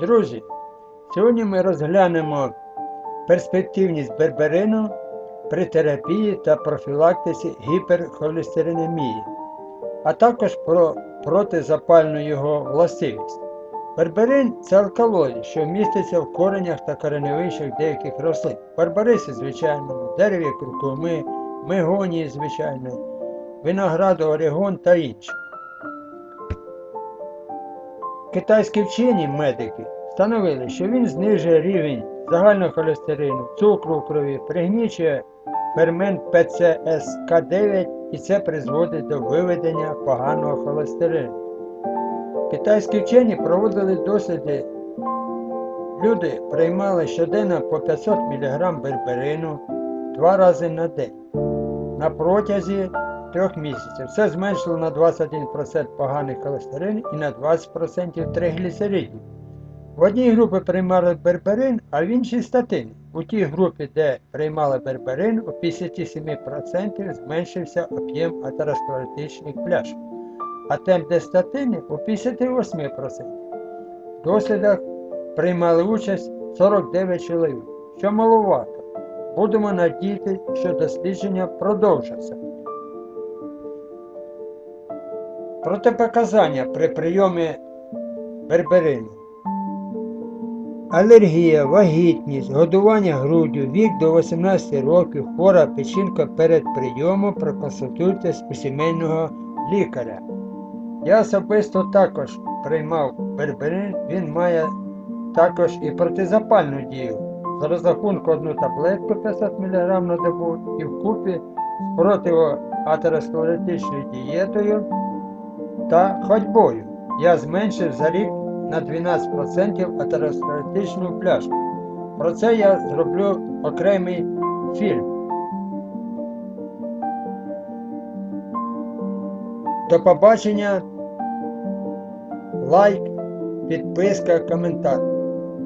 Друзі, сьогодні ми розглянемо перспективність берберину при терапії та профілактиці гіперхолестеринемії, а також про протизапальну його властивість. Берберин це алкалоїд, що міститься в коренях та кореневищах деяких рослин. Барбариси звичайному, дереві куркуми, мегонії звичайної, винограду орегон та інші. Китайські вчені медики встановили, що він знижує рівень загального холестерину, цукру в крові, пригнічує фермент ПЦСК9 і це призводить до виведення поганого холестерину. Китайські вчені проводили досліди. Люди приймали щоденно по 500 мг берберину два рази на день на протязі трьох місяців. Це зменшило на 21% поганий холестерин і на 20% тригліцеридів. В одній групі приймали берберин, а в іншій статин. У тій групі, де приймали берберин, у 57% зменшився об'єм атеросклеротичних пляшок, а темп де статини у 58%. В дослідах приймали участь 49 чоловік, що маловато. Будемо надіяти, що дослідження продовжаться. Протипоказання при прийомі берберину. Алергія, вагітність, годування груддю, вік до 18 років, хвора печінка перед прийомом проконсультуйтесь у сімейного лікаря. Я особисто також приймав берберин, він має також і протизапальну дію. За розрахунку одну таблетку 500 мг на добу і вкупі з противоатеросклеротичною дієтою та ходьбою. Я зменшив за рік на 12% атеросклеротичну пляшку. Про це я зроблю окремий фільм. До побачення, лайк, підписка, коментар.